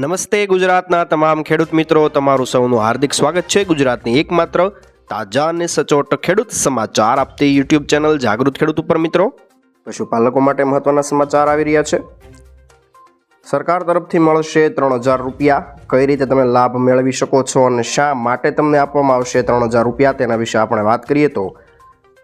નમસ્તે ગુજરાતના તમામ ખેડૂત મિત્રો, તમારું સૌનું હાર્દિક સ્વાગત છે ગુજરાતની એકમાત્ર તાજા અને સચોટ ખેડૂત સમાચાર આપતી યુટ્યુબ ચેનલ જાગૃત ખેડૂત ઉપર મિત્રો. પશુપાલકો માટે મહત્વના સમાચાર આવી રહ્યા છે. સરકાર તરફથી મળશે ત્રણ હજાર રૂપિયા. કઈ રીતે તમે લાભ મેળવી શકો છો અને શા માટે તમને આપવામાં આવશે ત્રણ હજાર રૂપિયા તેના વિશે આપણે વાત કરીએ તો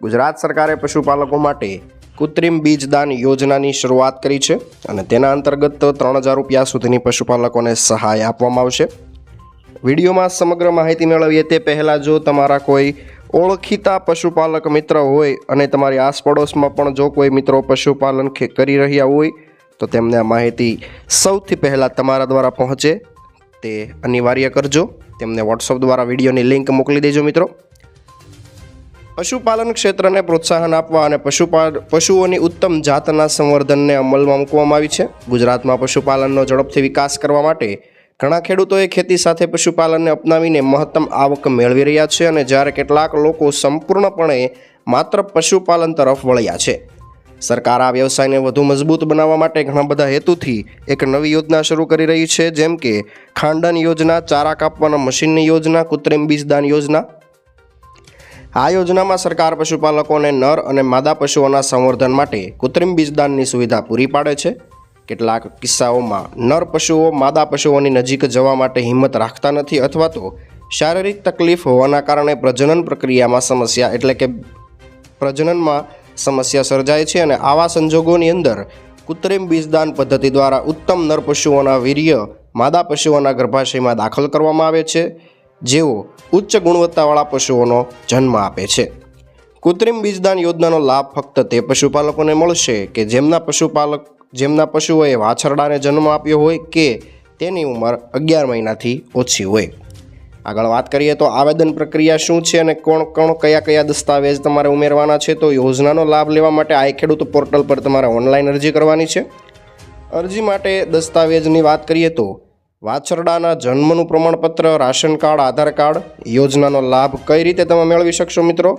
ગુજરાત સરકારે પશુપાલકો માટે કૃત્રિમ બીજદાન યોજનાની શરૂઆત કરી છે અને તેના અંતર્ગત ત્રણ હજાર રૂપિયા સુધીની પશુપાલકોને સહાય આપવામાં આવશે. વિડીયોમાં સમગ્ર માહિતી મેળવીએ તે પહેલાં જો તમારા કોઈ ઓળખીતા પશુપાલક મિત્ર હોય અને તમારી આસપડોશમાં પણ જો કોઈ મિત્રો પશુપાલન કરી રહ્યા હોય, તો તેમને આ માહિતી સૌથી પહેલાં તમારા દ્વારા પહોંચે. તે અનિવાર્ય કરજો. તેમને વોટ્સઅપ દ્વારા વિડીયોની લિંક મોકલી દેજો મિત્રો. પશુપાલન ક્ષેત્રને પ્રોત્સાહન આપવા અને પશુપાલ, પશુઓની ઉત્તમ જાતના સંવર્ધનને અમલમાં મૂકવામાં આવી છે. ગુજરાતમાં પશુપાલનનો ઝડપથી વિકાસ કરવા માટે ઘણા ખેડૂતોએ ખેતી સાથે પશુપાલનને અપનાવીને મહત્તમ આવક મેળવી રહ્યા છે અને જ્યારે કેટલાક લોકો સંપૂર્ણપણે માત્ર પશુપાલન તરફ વળ્યા છે. સરકાર આ વ્યવસાયને વધુ મજબૂત બનાવવા માટે ઘણા બધા હેતુથી એક નવી યોજના શરૂ કરી રહી છે, જેમ કે ખાંડન યોજના, ચારા કાપવાના મશીનની યોજના, કૃત્રિમ બીજદાન યોજના આ યોજનામાં સરકાર પશુપાલકોને નર અને માદા પશુઓના સંવર્ધન માટે કૃત્રિમ બીજદાનની સુવિધા પૂરી પાડે છે. કેટલાક કિસ્સાઓમાં નર પશુઓ માદા પશુઓની નજીક જવા માટે હિંમત રાખતા નથી અથવા તો શારીરિક તકલીફ હોવાના કારણે પ્રજનન પ્રક્રિયામાં સમસ્યા એટલે કે પ્રજનનમાં સમસ્યા સર્જાય છે અને આવા સંજોગોની અંદર કૃત્રિમ બીજદાન પદ્ધતિ દ્વારા ઉત્તમ નર પશુઓના વીર્ય માદા પશુઓના ગર્ભાશયમાં દાખલ કરવામાં આવે છે. જેઓ ઉચ્ચ ગુણવત્તાવાળા પશુઓનો જન્મ આપે છે. કૃત્રિમ બીજદાન યોજનાનો લાભ ફક્ત તે પશુપાલકોને મળશે કે જેમના પશુપાલક, જેમના પશુઓએ વાછરડાને જન્મ આપ્યો હોય કે તેની ઉંમર અગિયાર મહિનાથી ઓછી હોય. આગળ વાત કરીએ તો આવેદન પ્રક્રિયા શું છે અને કોણ કોણ, કયા કયા દસ્તાવેજ તમારે ઉમેરવાના છે? તો યોજનાનો લાભ લેવા માટે આઈ ખેડૂત પોર્ટલ પર તમારે ઓનલાઈન અરજી કરવાની છે. અરજી માટે દસ્તાવેજની વાત કરીએ તો વાછરડાના જન્મનું પ્રમાણપત્ર, રાશન કાર્ડ, આધાર કાર્ડ યોજનાનો લાભ કઈ રીતે તમે મેળવી શકશો મિત્રો?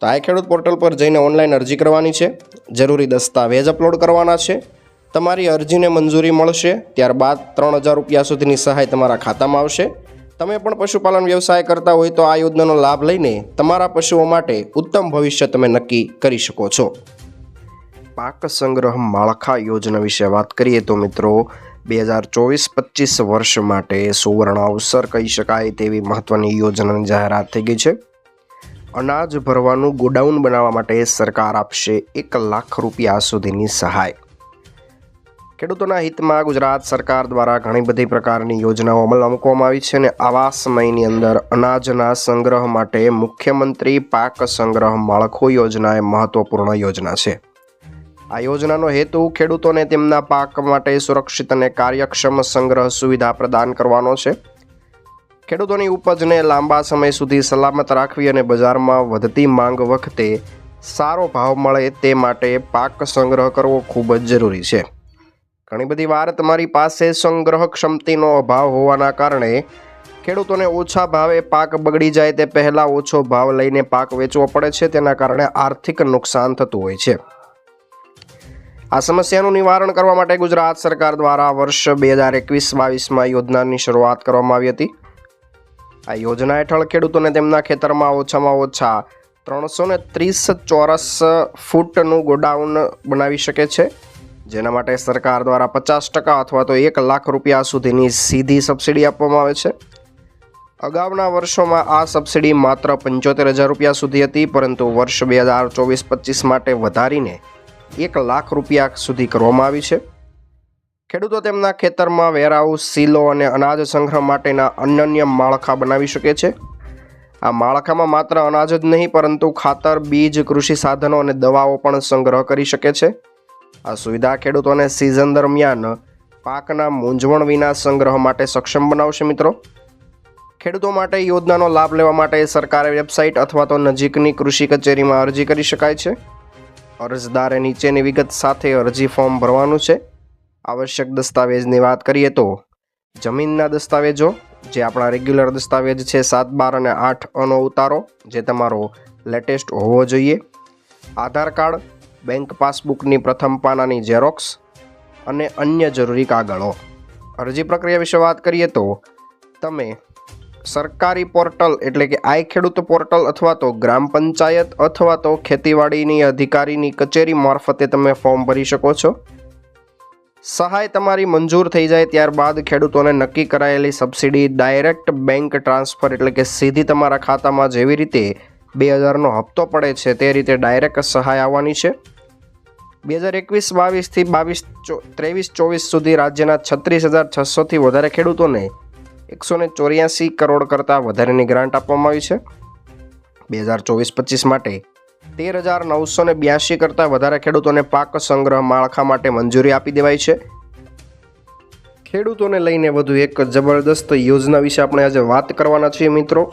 તો આ ખેડૂત પોર્ટલ પર જઈને ઓનલાઈન અરજી કરવાની છે. જરૂરી દસ્તાવેજ અપલોડ કરવાના છે. તમારી અરજીને મંજૂરી મળશે. ત્યારબાદ ત્રણ હજાર રૂપિયા સુધીની સહાય તમારા ખાતામાં આવશે. તમે પણ પશુપાલન વ્યવસાય કરતા હોય તો આ યોજનાનો લાભ લઈને તમારા પશુઓ માટે ઉત્તમ ભવિષ્ય તમે નક્કી કરી શકો છો. પાક સંગ્રહ માળખા યોજના વિશે વાત કરીએ તો મિત્રો બે હજાર ચોવીસ પચીસ વર્ષ માટે સુવર્ણ અવસર કહી શકાય તેવી મહત્વની યોજનાની જાહેરાત થઈ ગઈ છે. અનાજ ભરવાનું ગોડાઉન બનાવવા માટે સરકાર આપશે એક લાખ રૂપિયા સુધીની સહાય. ખેડૂતોના હિતમાં ગુજરાત સરકાર દ્વારા ઘણી બધી પ્રકારની યોજનાઓ અમલમાં મૂકવામાં આવી છે અને આવા સમયની અંદર અનાજના સંગ્રહ માટે મુખ્યમંત્રી પાક સંગ્રહ માળખું યોજના એ મહત્વપૂર્ણ યોજના છે. આ યોજનાનો હેતુ ખેડૂતોને તેમના પાક માટે સુરક્ષિત અને કાર્યક્ષમ સંગ્રહ સુવિધા પ્રદાન કરવાનો છે. ખેડૂતોની ઉપજને લાંબા સમય સુધી સલામત રાખવી અને બજારમાં વધતી માંગ વખતે સારો ભાવ મળે તે માટે પાક સંગ્રહ કરવો ખૂબ જ જરૂરી છે. ઘણી બધી વાર તમારી પાસે સંગ્રહ ક્ષમતિનો અભાવ હોવાના કારણે ખેડૂતોને ઓછા ભાવે પાક બગડી જાય તે પહેલાં ઓછો ભાવ લઈને પાક વેચવો પડે છે. તેના કારણે આર્થિક નુકસાન થતું હોય છે. આ સમસ્યાનું નિવારણ કરવા માટે ગુજરાત સરકાર દ્વારા વર્ષ બે હજાર એકવીસ બાવીસમાં યોજનાની શરૂઆત કરવામાં આવી હતી. આ યોજના હેઠળ ખેડૂતોને તેમના ખેતરમાં ઓછામાં ઓછા ત્રણસો ને ત્રીસ ચોરસ ફૂટનું ગોડાઉન બનાવી શકે છે, જેના માટે સરકાર દ્વારા પચાસ ટકા અથવા તો એક લાખ રૂપિયા સુધીની સીધી સબસિડી આપવામાં આવે છે. અગાઉના વર્ષોમાં આ સબસિડી માત્ર પંચોતેર હજાર રૂપિયા સુધી હતી, પરંતુ વર્ષ બે હજાર ચોવીસ પચીસ માટે વધારીને એક લાખ રૂપિયા સુધી કરવામાં આવી છે. ખેડૂતો તેમના ખેતરમાં વેરહાઉસ સીલો અને અનાજ સંગ્રહ માટેના અનન્ય માળખા બનાવી શકે છે. આ માળખામાં માત્ર અનાજ જ નહીં, પરંતુ ખાતર, બીજ, કૃષિ સાધનો અને દવાઓ પણ સંગ્રહ કરી શકે છે. આ સુવિધા ખેડૂતોને સિઝન દરમિયાન પાકના મૂંઝવણ વિના સંગ્રહ માટે સક્ષમ બનાવશે મિત્રો. ખેડૂતો માટે યોજનાનો લાભ લેવા માટે સરકારે વેબસાઇટ અથવા તો નજીકની કૃષિ કચેરીમાં અરજી કરી શકાય છે. અરજદારે નીચેની વિગત સાથે અરજી ફોર્મ ભરવાનું છે. આવશ્યક દસ્તાવેજની વાત કરીએ તો જમીનના દસ્તાવેજો, જે આપણા રેગ્યુલર દસ્તાવેજ છે સાત બાર અને આઠ અનો ઉતારો, જે તમારો લેટેસ્ટ હોવો જોઈએ. આધાર કાર્ડ, બેંક પાસબુકની પ્રથમ પાનાની ઝેરોક્સ અને અન્ય જરૂરી કાગળો. અરજી પ્રક્રિયા વિશે વાત કરીએ તો તમે સરકારી પોર્ટલ એટલે કે આઈ ખેડૂત પોર્ટલ અથવા તો ગ્રામ પંચાયત અથવા તો ખેતીવાડીની અધિકારીની કચેરી મારફતે તમે ફોર્મ ભરી શકો છો. સહાય તમારી મંજૂર થઈ જાય ત્યારબાદ ખેડૂતોને નક્કી કરાયેલી સબસિડી ડાયરેક્ટ બેંક ટ્રાન્સફર એટલે કે સીધી તમારા ખાતામાં જેવી રીતે બે હજારનો હપ્તો પડે છે તે રીતે ડાયરેક્ટ સહાય આવવાની છે. બે હજાર એકવીસ બાવીસથી બાવીસ ત્રેવીસ ચોવીસ સુધી રાજ્યના છત્રીસ હજાર છસોથી વધારે ખેડૂતોને એકસો ને ચોર્યાસી કરોડ કરતાં વધારેની ગ્રાન્ટ આપવામાં આવી છે. બે હજાર ચોવીસ પચીસ માટે તેર હજાર નવસો ને બ્યાસી કરતાં વધારે ખેડૂતોને પાક સંગ્રહ માળખા માટે મંજૂરી આપી દેવાઈ છે. ખેડૂતોને લઈને વધુ એક જબરદસ્ત યોજના વિશે આપણે આજે વાત કરવાના છીએ મિત્રો.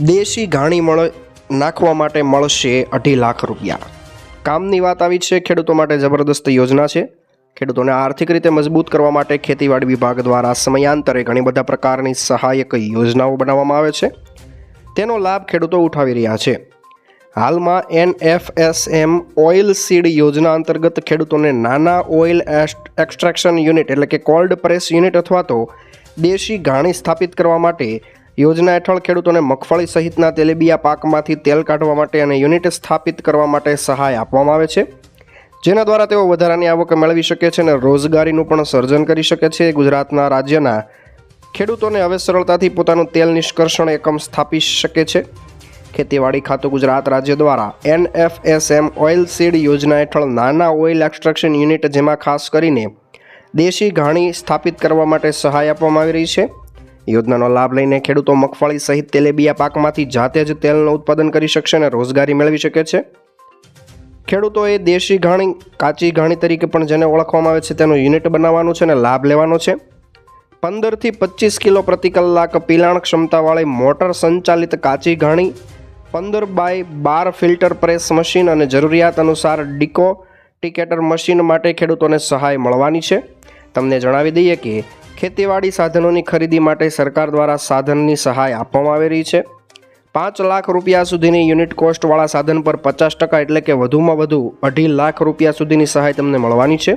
દેશી ઘાણી મળ નાખવા માટે મળશે અઢી લાખ રૂપિયા. કામની વાત આવી છે, ખેડૂતો માટે જબરદસ્ત યોજના છે. ખેડૂતોને આર્થિક રીતે મજબૂત કરવા માટે ખેતીવાડી વિભાગ દ્વારા સમયાંતરે ઘણી બધા પ્રકારની સહાયક યોજનાઓ બનાવવામાં આવે છે. તેનો લાભ ખેડૂતો ઉઠાવી રહ્યા છે. હાલમાં એનએફએસએમ ઓઇલ સીડ યોજના અંતર્ગત ખેડૂતોને નાના ઓઇલ એક્સ્ટ્રેક્શન યુનિટ એટલે કે કોલ્ડ પ્રેસ યુનિટ અથવા તો દેશી ઘાણી સ્થાપિત કરવા માટે યોજના હેઠળ ખેડૂતોને મગફળી સહિતના તેલીબિયા પાકમાંથી તેલ કાઢવા માટે અને યુનિટ સ્થાપિત કરવા માટે સહાય આપવામાં આવે છે. જેના દ્વારા તેઓ વધારાની આવક મેળવી શકે છે અને રોજગારીનું પણ સર્જન કરી શકે છે. ગુજરાતના રાજ્યના ખેડૂતોને હવે સરળતાથી પોતાનું તેલ નિષ્કર્ષણ એકમ સ્થાપી શકે છે. ખેતીવાડી ખાતું ગુજરાત રાજ્ય દ્વારા એનએફએસએમ ઓઇલ સીડ યોજના હેઠળ નાના ઓઇલ એક્સ્ટ્રક્શન યુનિટ જેમાં ખાસ કરીને દેશી ઘાણી સ્થાપિત કરવા માટે સહાય આપવામાં આવી રહી છે. યોજનાનો લાભ લઈને ખેડૂતો મગફળી સહિત તેલેબિયા પાકમાંથી જાતે જ તેલનું ઉત્પાદન કરી શકશે અને રોજગારી મેળવી શકે છે. ખેડૂતોએ દેશી ઘાણી, કાચી ઘાણી તરીકે પણ જેને ઓળખવામાં આવે છે, તેનું યુનિટ બનાવવાનું છે અને લાભ લેવાનો છે. પંદરથી પચીસ કિલો પ્રતિ કલાક પિલાણ ક્ષમતાવાળી મોટર સંચાલિત કાચી ઘાણી, પંદર બાય બાર ફિલ્ટર પ્રેસ મશીન અને જરૂરિયાત અનુસાર ડિકો ટિકેટર મશીન માટે ખેડૂતોને સહાય મળવાની છે. તમને જણાવી દઈએ કે ખેતીવાડી સાધનોની ખરીદી માટે સરકાર દ્વારા સાધનની સહાય આપવામાં આવી રહી છે. પાંચ લાખ રૂપિયા સુધીની યુનિટ કોસ્ટવાળા સાધન પર પચાસ ટકા એટલે કે વધુમાં વધુ અઢી લાખ રૂપિયા સુધીની સહાય તમને મળવાની છે.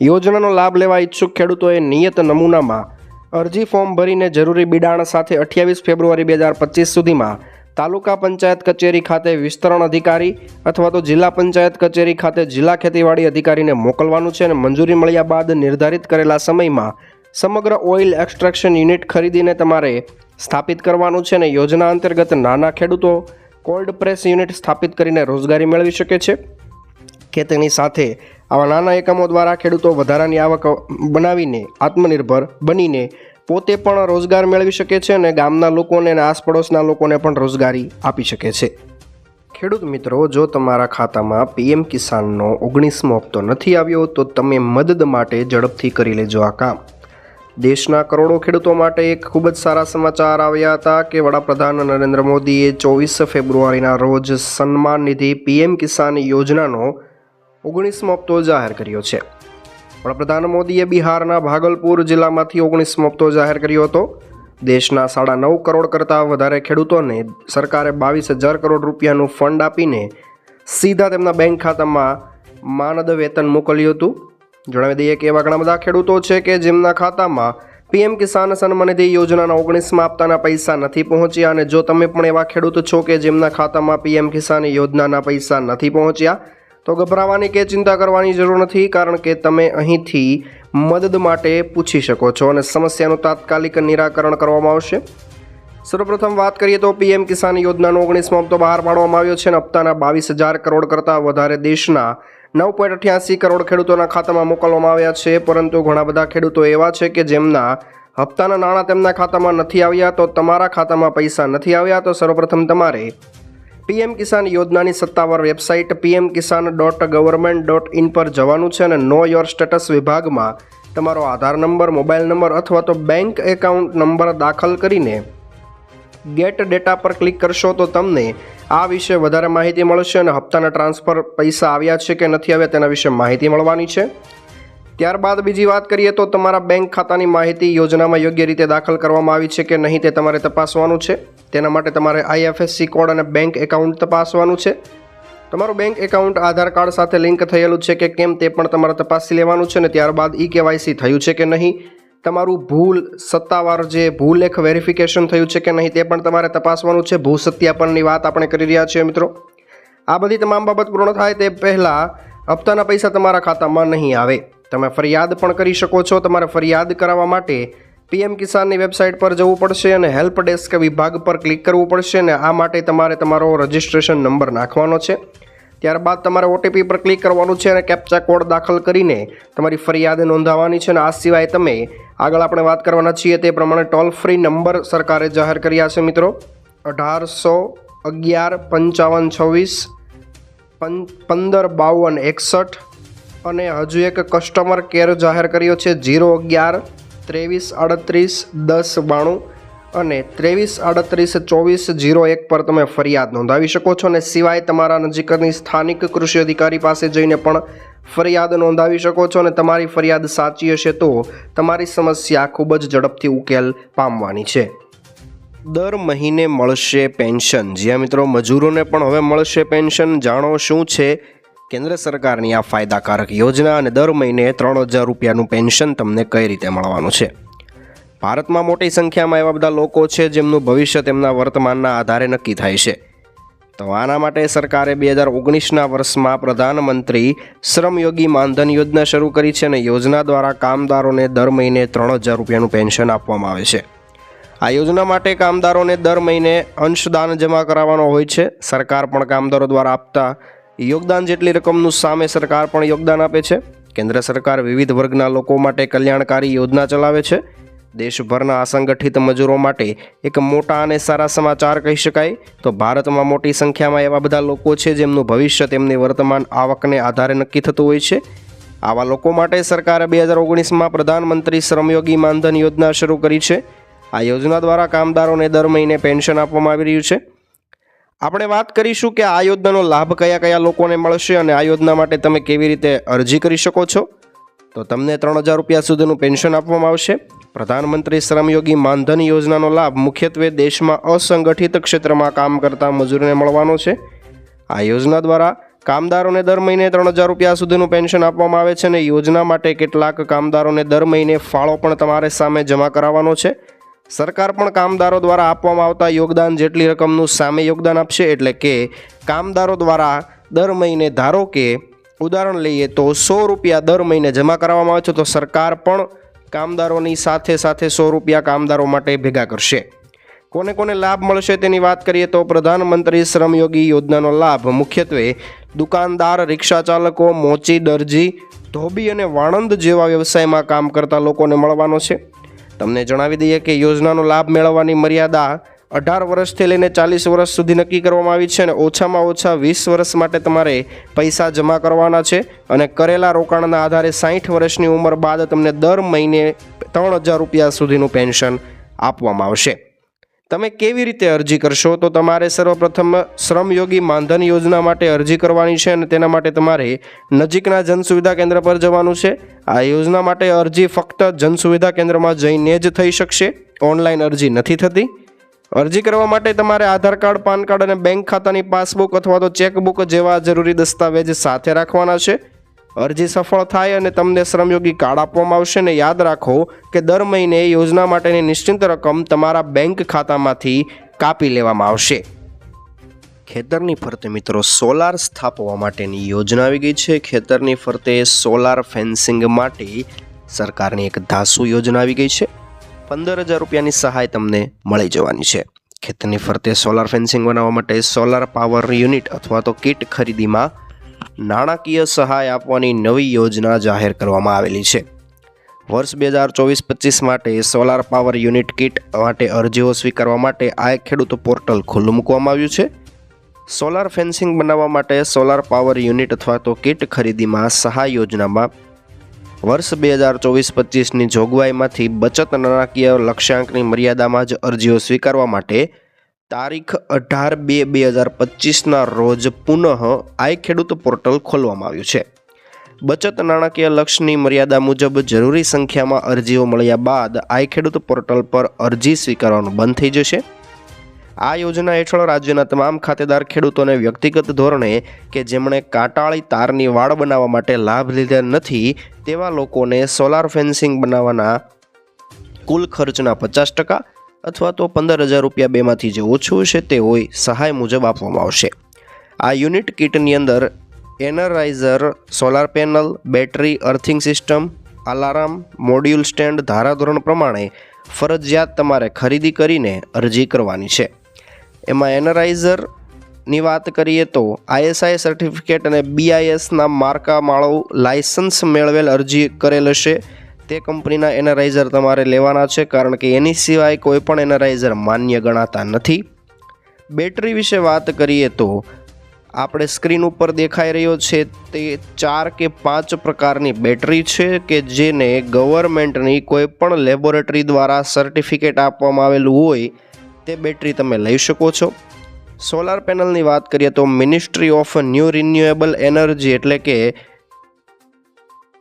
યોજનાનો લાભ લેવા ઈચ્છુક ખેડૂતોએ નિયત નમૂનામાં અરજી ફોર્મ ભરીને જરૂરી બિડાણ સાથે અઠ્યાવીસ ફેબ્રુઆરી બે હજાર પચીસ સુધીમાં તાલુકા પંચાયત કચેરી ખાતે વિસ્તરણ અધિકારી અથવા તો જિલ્લા પંચાયત કચેરી ખાતે જિલ્લા ખેતીવાડી અધિકારીને મોકલવાનું છે અને મંજૂરી મળ્યા બાદ નિર્ધારિત કરેલા સમયમાં સમગ્ર ઓઇલ એક્સટ્રેક્શન યુનિટ ખરીદીને તમારે સ્થાપિત કરવાનું છે અને યોજના અંતર્ગત નાના ખેડૂતો કોલ્ડ પ્રેસ યુનિટ સ્થાપિત કરીને રોજગારી મેળવી શકે છે. કે તેની સાથે આવા નાના એકમો દ્વારા ખેડૂતો વધારાની આવક બનાવીને આત્મનિર્ભર બનીને પોતે પણ રોજગાર મેળવી શકે છે અને ગામના લોકોને અને આસપડોશના લોકોને પણ રોજગારી આપી શકે છે. ખેડૂત મિત્રો, જો તમારા ખાતામાં પીએમ કિસાનનો ઓગણીસમો હપ્તો નથી આવ્યો, તો તમે મદદ માટે ઝડપથી કરી લેજો આ કામ. દેશના કરોડો ખેડૂતો માટે એક ખૂબ જ સારા સમાચાર આવ્યા હતા કે વડાપ્રધાન નરેન્દ્ર મોદીએ ચોવીસ ફેબ્રુઆરીના રોજ સન્માન નિધિ પીએમ કિસાન યોજનાનો ઓગણીસમો હપ્તો જાહેર કર્યો છે. વડાપ્રધાન મોદીએ બિહારના ભાગલપુર જિલ્લામાંથી ઓગણીસમો હપ્તો જાહેર કર્યો હતો. દેશના સાડા નવ કરોડ કરતાં વધારે ખેડૂતોને સરકારે બાવીસ હજાર કરોડ રૂપિયાનું ફંડ આપીને સીધા તેમના બેંક ખાતામાં માનદ વેતન મોકલ્યું હતું. જણાવી દઈએ કે એવા ઘણા બધા ખેડૂતો છે કે જેમના ખાતામાં પીએમ કિસાન સન્માનિધિ યોજનાના ઓગણીસમાં આપતાના પૈસા નથી પહોંચ્યા અને જો તમે પણ એવા ખેડૂત છો કે જેમના ખાતામાં પીએમ કિસાન યોજનાના પૈસા નથી પહોંચ્યા, તો ગભરાવાની કે ચિંતા કરવાની જરૂર નથી કારણ કે તમે અહીંથી મદદ માટે પૂછી શકો છો અને સમસ્યાનું તાત્કાલિક નિરાકરણ કરવામાં આવશે. સર્વપ્રથમ વાત કરીએ તો પીએમ કિસાન યોજનાનો ઓગણીસમો હપ્તો બહાર પાડવામાં આવ્યો છે અને હપ્તાના બાવીસ હજાર કરોડ કરતાં વધારે દેશના નવ પોઈન્ટ અઠ્યાસી કરોડ ખેડૂતોના ખાતામાં મોકલવામાં આવ્યા છે, પરંતુ ઘણા બધા ખેડૂતો એવા છે કે જેમના હપ્તાના નાણાં તેમના ખાતામાં નથી આવ્યા, તો તમારા ખાતામાં પૈસા નથી આવ્યા, તો સર્વપ્રથમ તમારે પીએમ કિસાન યોજનાની સત્તાવાર website PM Kisan dot government dot in પર જવાનું છે અને નો યોર સ્ટેટસ વિભાગમાં તમારો આધાર નંબર, મોબાઈલ નંબર અથવા તો બેંક એકાઉન્ટ નંબર દાખલ કરીને ગેટ ડેટા પર ક્લિક કરશો તો તમને આ વિશે વધારે માહિતી મળશે અને હપ્તાના ટ્રાન્સફર પૈસા આવ્યા છે કે નથી આવ્યા તેના વિશે માહિતી મળવાની છે. ત્યારબાદ બીજી વાત કરીએ તો તમારા બેંક ખાતાની માહિતી યોજનામાં યોગ્ય રીતે દાખલ કરવામાં આવી છે કે નહીં તે તમારે તપાસવાનું છે. તેના માટે તમારે આઈએફએસસી કોડ અને બેંક એકાઉન્ટ તપાસવાનું છે. તમારું બેંક એકાઉન્ટ આધાર કાર્ડ સાથે લિંક થયેલું છે કે કેમ તે પણ તમારે તપાસી લેવાનું છે ને ત્યારબાદ ઈ કેવાયસી થયું છે કે નહીં તમારું ભૂલ, સત્તાવાર જે ભૂલેખ વેરિફિકેશન થયું છે કે નહીં તે પણ તમારે તપાસવાનું છે. ભૂ સત્યાપનની વાત આપણે કરી રહ્યા છીએ મિત્રો. આ બધી તમામ બાબત પૂર્ણ થાય તે પહેલાં હપ્તાના પૈસા તમારા ખાતામાં નહીં આવે. તમે ફરિયાદ પણ કરી શકો છો. તમારે ફરિયાદ કરાવવા માટે પીએમ કિસાનની વેબસાઇટ પર જવું પડશે અને હેલ્પ ડેસ્ક વિભાગ પર ક્લિક કરવું પડશે અને આ માટે તમારે તમારો રજિસ્ટ્રેશન નંબર નાખવાનો છે. ત્યારબાદ તમારે ઓટીપી પર ક્લિક કરવાનું છે અને કેપ્ચા કોડ દાખલ કરીને તમારી ફરિયાદ નોંધાવવાની છે અને આ સિવાય તમે આગળ આપણે વાત કરવાના છીએ તે પ્રમાણે ટોલ ફ્રી નંબર સરકારે જાહેર કર્યા છે મિત્રો. અઢારસો અગિયાર પંચાવન છવ્વીસ પંદર બાવન એકસઠ અને હજુ એક કસ્ટમર કેર જાહેર કર્યો છે. જીરો અગિયાર, ત્રેવીસ આડત્રીસ દસ, બાણું અને ત્રેવીસ આડત્રીસ ચોવીસ જીરો એક પર તમે ફરિયાદ નોંધાવી શકો છો અને સિવાય તમારા નજીકની સ્થાનિક કૃષિ અધિકારી પાસે જઈને પણ ફરિયાદ નોંધાવી શકો છો અને તમારી ફરિયાદ સાચી હશે તો તમારી સમસ્યા ખૂબ જ ઝડપથી ઉકેલ પામવાની છે. દર મહિને મળશે પેન્શન. જ્યાં મિત્રો મજૂરોને પણ હવે મળશે પેન્શન. જાણો શું છે? કેન્દ્ર સરકારની આ ફાયદાકારક યોજના અને દર મહિને ત્રણ હજાર રૂપિયાનું પેન્શન તમને કઈ રીતે મળવાનું છે? ભારતમાં મોટી સંખ્યામાં એવા બધા લોકો છે જેમનું ભવિષ્ય તેમના વર્તમાનના આધારે નક્કી થાય છે. તો આના માટે સરકારે બે હજાર ઓગણીસના વર્ષમાં પ્રધાનમંત્રી શ્રમયોગી માનધન યોજના શરૂ કરી છે અને યોજના દ્વારા કામદારોને દર મહિને ત્રણ હજાર રૂપિયાનું પેન્શન આપવામાં આવે છે. આ યોજના માટે કામદારોને દર મહિને અંશદાન જમા કરાવવાનો હોય છે. સરકાર પણ કામદારો દ્વારા આપતા યોગદાન જેટલી રકમનું સામે સરકાર પણ યોગદાન આપે છે. કેન્દ્ર સરકાર વિવિધ વર્ગના લોકો માટે કલ્યાણકારી યોજના ચલાવે છે. દેશભરના અસંગઠિત મજૂરો માટે એક મોટા અને સારા સમાચાર કહી શકાય. તો ભારતમાં મોટી સંખ્યામાં એવા બધા લોકો છે જેમનું ભવિષ્ય તેમની વર્તમાન આવકને આધારે નક્કી થતું હોય છે. આવા લોકો માટે સરકારે બે હજાર ઓગણીસમાં પ્રધાનમંત્રી શ્રમયોગી માનધન યોજના શરૂ કરી છે. આ યોજના દ્વારા કામદારોને દર મહિને પેન્શન આપવામાં આવી રહ્યું છે. આપણે વાત કરીશું કે આ યોજનાનો લાભ કયા કયા લોકોને મળશે અને આ યોજના માટે તમે કેવી રીતે અરજી કરી શકો છો? તો તમને ત્રણ હજાર રૂપિયા સુધીનું પેન્શન આપવામાં આવશે. પ્રધાનમંત્રી શ્રમયોગી માનધન યોજનાનો લાભ મુખ્યત્વે દેશમાં અસંગઠિત ક્ષેત્રમાં કામ કરતા મજૂરને મળવાનો છે. આ યોજના દ્વારા કામદારોને દર મહિને ત્રણ હજાર રૂપિયા સુધીનું પેન્શન આપવામાં આવે છે અને યોજના માટે કેટલાક કામદારોને દર મહિને ફાળો પણ તમારે સામે જમા કરાવવાનો છે. સરકાર પણ કામદારો દ્વારા આપવામાં આવતા યોગદાન જેટલી રકમનું સામે યોગદાન આપશે એટલે કે કામદારો દ્વારા દર મહિને ધારો કે ઉદાહરણ લઈએ તો સો રૂપિયા દર મહિને જમા કરાવવામાં આવે છે, તો સરકાર પણ કામદારોની સાથે સાથે સો રૂપિયા કામદારો માટે ભેગા કરશે. કોને કોને લાભ મળશે તેની વાત કરીએ તો પ્રધાનમંત્રી શ્રમયોગી યોજનાનો લાભ. મુખ્યત્વે દુકાનદાર, રિક્ષા ચાલકો, મોચી, દરજી, ધોબી અને વાણંદ જેવા વ્યવસાયમાં કામ કરતા લોકોને મળવાનો છે. તમને જણાવી દઈએ કે યોજનાનો લાભ મેળવવાની મર્યાદા અઢાર વર્ષથી લઈને ચાલીસ વર્ષ સુધી નક્કી કરવામાં આવી છે અને ઓછામાં ઓછા વીસ વર્ષ માટે તમારે પૈસા જમા કરવાના છે અને કરેલા રોકાણના આધારે સાઠ વર્ષની ઉંમર બાદ તમને દર મહિને ત્રણ હજાર રૂપિયા સુધીનું પેન્શન આપવામાં આવશે. તમે કેવી રીતે અરજી કરશો? તો તમારે સર્વપ્રથમ શ્રમયોગી માનધન યોજના માટે અરજી કરવાની છે અને તેના માટે તમારે નજીકના જનસુવિધા કેન્દ્ર પર જવાનું છે. આ યોજના માટે અરજી ફક્ત જન સુવિધા કેન્દ્રમાં જઈને જ થઈ શકશે. ઓનલાઈન અરજી નથી થતી. અરજી કરવા માટે તમારે આધાર કાર્ડ, પાન કાર્ડ અને બેંક ખાતાની પાસબુક અથવા તો ચેકબુક જેવા જરૂરી દસ્તાવેજ સાથે રાખવાના છે. અરજી સફળ થાય અને તમને શ્રમયોગી કાર્ડ આપવામાં આવશે ને યાદ રાખો કે દર મહિને યોજના માટેની નિશ્ચિત રકમ તમારા બેંક ખાતામાંથી કાપી લેવામાં આવશે. ખેતરની ફરતે મિત્રો સોલાર સ્થાપવા માટેની યોજના આવી ગઈ છે. ખેતરની ફરતે સોલાર ફેન્સિંગ માટે સરકારની એક ધાસુ યોજના આવી ગઈ છે. પંદર હજાર રૂપિયાની સહાય તમને મળી જવાની છે. ખેતરની ફરતે સોલાર ફેન્સિંગ બનાવવા માટે સોલાર પાવર યુનિટ અથવા તો કીટ ખરીદીમાં નાણાકીય સહાય આપવાની નવી યોજના જાહેર કરવામાં આવેલી છે. વર્ષ બે હજાર ચોવીસ પચીસ માટે સોલાર પાવર યુનિટ કીટ માટે અરજીઓ સ્વીકારવા માટે આ ખેડૂત પોર્ટલ ખુલ્લું મૂકવામાં આવ્યું છે. સોલાર ફેન્સિંગ બનાવવા માટે સોલાર પાવર યુનિટ અથવા તો કીટ ખરીદીમાં સહાય યોજનામાં વર્ષ બે હજાર ચોવીસ પચીસની જોગવાઈમાંથી બચત નાણાકીય લક્ષ્યાંકની મર્યાદામાં જ અરજીઓ સ્વીકારવા માટે તારીખ અઢાર બે બે હજાર પચીસના રોજ પુનઃ આઈ ખેડૂત પોર્ટલ ખોલવામાં આવ્યું છે. બચત નાણાકીય લક્ષ્યની મર્યાદા મુજબ જરૂરી સંખ્યામાં અરજીઓ મળ્યા બાદ આઈ ખેડૂત પોર્ટલ પર અરજી સ્વીકારવાનું બંધ થઈ જશે. આ યોજના હેઠળ રાજ્યના તમામ ખાતેદાર ખેડૂતોને વ્યક્તિગત ધોરણે કે જેમણે કાંટાળી તારની વાડ બનાવવા માટે લાભ લીધા નથી, તેવા લોકોને સોલાર ફેન્સિંગ બનાવવાના કુલ ખર્ચના પચાસ ટકા અથવા તો પંદર હજાર રૂપિયા બેમાંથી જે ઓછું છે તે હોય સહાય મુજબ આપવામાં આવશે. આ યુનિટ કિટની અંદર એનરાઇઝર solar panel, battery, earthing system, alarm, module stand, ધારાધોરણ પ્રમાણે ફરજિયાત તમારે ખરીદી કરીને અરજી કરવાની છે. એમાં એનરાઇઝરની વાત કરીએ તો આઈએસઆઈ સર્ટિફિકેટ અને બીઆઈએસના માળો લાયસન્સ મેળવેલ અરજી કરેલ હશે. તે કંપનીના એનરાઇઝર તમારે લેવાના છે કારણ કે એની સિવાય કોઈ પણ એનરાઇઝર માન્ય ગણાતા નથી. બેટરી વિશે વાત કરીએ તો આપણે સ્ક્રીન ઉપર દેખાઈ રહ્યો છે તે ચાર કે પાંચ પ્રકારની બેટરી છે કે જેને ગવર્મેન્ટની કોઈ પણ લેબોરેટરી દ્વારા સર્ટિફિકેટ આપવામાં આવેલું હોય તે બેટરી તમે લઈ શકો છો. સોલાર પેનલની વાત કરીએ તો ministry of new renewable energy એટલે કે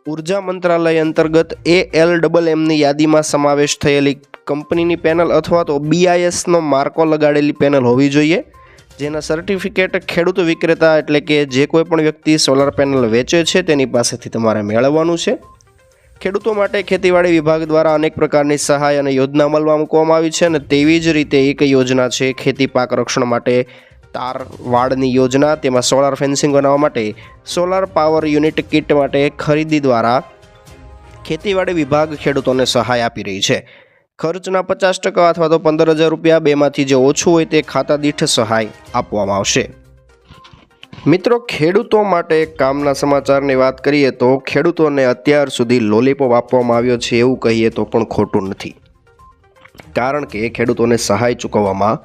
ઊર્જા મંત્રાલય અંતર્ગત એ એલ ડબલ એમની યાદીમાં સમાવેશ થયેલી કંપનીની પેનલ અથવા તો બીઆઈએસનો માર્કો લગાડેલી પેનલ હોવી જોઈએ. જેના સર્ટિફિકેટ ખેડૂત વિક્રેતા એટલે કે જે કોઈ પણ વ્યક્તિ સોલાર પેનલ વેચે છે તેની પાસેથી તમારે મેળવવાનું છે. ખેડૂતો માટે ખેતીવાડી વિભાગ દ્વારા અનેક પ્રકારની સહાય અને યોજના અમલમાં મૂકવામાં આવી છે અને તેવી જ રીતે એક યોજના છે ખેતી પાક રક્ષણ માટે તાર વાડની યોજના. તેમાં સોલાર ફેન્સિંગ બનાવવા માટે સોલાર પાવર યુનિટ કિટ માટે ખરીદી દ્વારા ખેતીવાડી વિભાગ ખેડૂતોને સહાય આપી રહી છે. ખર્ચના પચાસ ટકા અથવા તો પંદર હજાર રૂપિયા બેમાંથી જે ઓછું હોય તે ખાતા દીઠ સહાય આપવામાં આવશે. મિત્રો, ખેડૂતો માટે કામના સમાચારની વાત કરીએ તો ખેડૂતોને અત્યાર સુધી લોલીપોપ આપવામાં આવ્યો છે એવું કહીએ તો પણ ખોટું નથી. કારણ કે ખેડૂતોને સહાય ચૂકવવામાં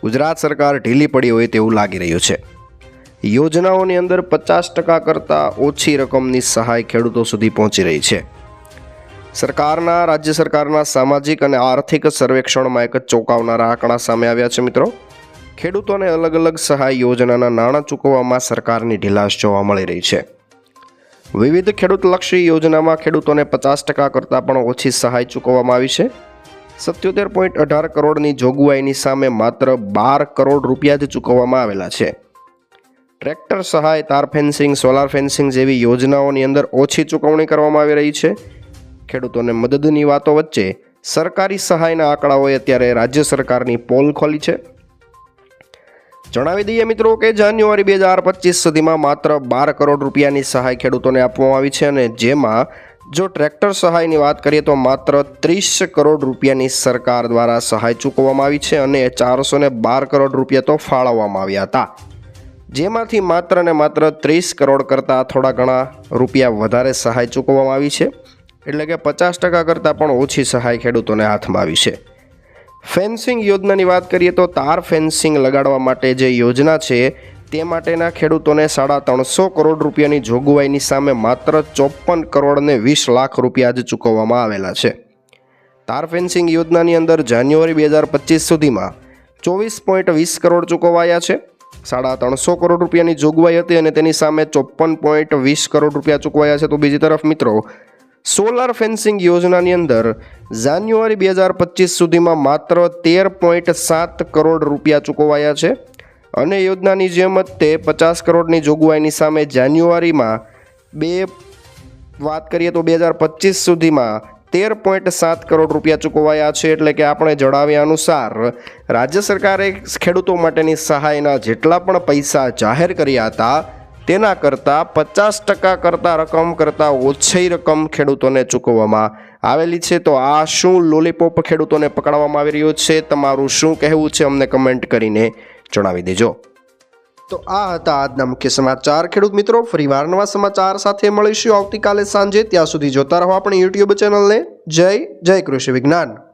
ગુજરાત સરકાર ઢીલી પડી હોય તેવું લાગી રહ્યું છે. યોજનાઓની અંદર પચાસ ટકા કરતાં ઓછી રકમની સહાય ખેડૂતો સુધી પહોંચી રહી છે. સરકારના, રાજ્ય સરકારના સામાજિક અને આર્થિક સર્વેક્ષણમાં એક ચોંકાવનારા આંકડા સામે આવ્યા છે મિત્રો. ખેડૂતોને અલગ અલગ સહાય યોજનાના નાણાં ચૂકવવામાં સરકારની ઢીલાશ જોવા મળી રહી છે. વિવિધ ખેડૂતલક્ષી યોજનામાં ખેડૂતોને પચાસ ટકા કરતાં પણ ઓછી સહાય ચૂકવવામાં આવી છે. સત્યોતેર પોઈન્ટ અઢાર કરોડની જોગવાઈની સામે માત્ર બાર કરોડ રૂપિયા જ ચૂકવવામાં આવેલા છે. ટ્રેક્ટર સહાય, તાર ફેન્સિંગ, સોલાર ફેન્સિંગ જેવી યોજનાઓની અંદર ઓછી ચૂકવણી કરવામાં આવી રહી છે. ખેડૂતોને મદદની વાતો વચ્ચે સરકારી સહાયના આંકડાઓએ અત્યારે રાજ્ય સરકારની પોલ ખોલી છે. જણાવી દઈએ મિત્રો કે જાન્યુઆરી બે હજાર પચીસ સુધીમાં માત્ર બાર કરોડ રૂપિયાની સહાય ખેડૂતોને આપવામાં આવી છે અને જેમાં જો ટ્રેક્ટર સહાયની વાત કરીએ તો માત્ર ત્રીસ કરોડ રૂપિયાની સરકાર દ્વારા સહાય ચૂકવવામાં આવી છે અને ચારસો ને બાર કરોડ રૂપિયા તો ફાળવવામાં આવ્યા હતા. જેમાંથી માત્ર ને માત્ર ત્રીસ કરોડ કરતાં થોડા ઘણા રૂપિયા વધારે સહાય ચૂકવવામાં આવી છે. એટલે કે પચાસ ટકા કરતાં પણ ઓછી સહાય ખેડૂતોને હાથમાં આવી છે. ફેન્સિંગ યોજનાની વાત કરીએ તો તાર ફેન્સિંગ લગાડવા માટે જે યોજના છે, તે માટેના ખેડૂતોને સાડા ત્રણસો કરોડ રૂપિયાની જોગવાઈની સામે માત્ર ચોપન કરોડને વીસ લાખ રૂપિયા જ ચૂકવવામાં આવેલા છે. તાર ફેન્સિંગ યોજનાની અંદર જાન્યુઆરી બે હજાર પચીસ સુધીમાં ચોવીસ પોઈન્ટ વીસ કરોડ ચૂકવાયા છે. સાડા ત્રણસો કરોડ રૂપિયાની જોગવાઈ હતી અને તેની સામે ચોપન પોઈન્ટ વીસ કરોડ રૂપિયા ચૂકવાયા છે. તો બીજી તરફ મિત્રો સોલાર ફેન્સિંગ યોજનાની અંદર જાન્યુઆરી બે હજાર પચીસ સુધીમાં માત્ર તેર પોઈન્ટ સાત કરોડ રૂપિયા ચૂકવાયા છે અને યોજનાની જેમ જ તે પચાસ કરોડની જોગવાઈની સામે જાન્યુઆરીમાં બે, વાત કરીએ તો બે હજાર પચીસ સુધીમાં તેર પોઈન્ટ સાત કરોડ રૂપિયા ચૂકવાયા છે એટલે કે આપણે જણાવ્યા અનુસાર રાજ્ય સરકારે ખેડૂતો માટેની સહાયના જેટલા પણ પૈસા જાહેર કર્યા હતા તેના કરતાં પચાસ ટકા કરતાં રકમ કરતાં ઓછી રકમ ખેડૂતોને ચૂકવવામાં આવેલી છે. તો આ શું લોલીપોપ ખેડૂતોને પકડવામાં આવી રહ્યો છે? તમારું શું કહેવું છે? અમને કમેન્ટ કરીને જણાવી દેજો. તો આ હતા આજના મુખ્ય સમાચાર. ખેડૂત મિત્રો, ફરીવાર નવા સમાચાર સાથે મળીશું આવતીકાલે સાંજે. ત્યાં સુધી જોતા રહો આપણી યુટ્યુબ ચેનલને. જય જય કૃષિ વિજ્ઞાન.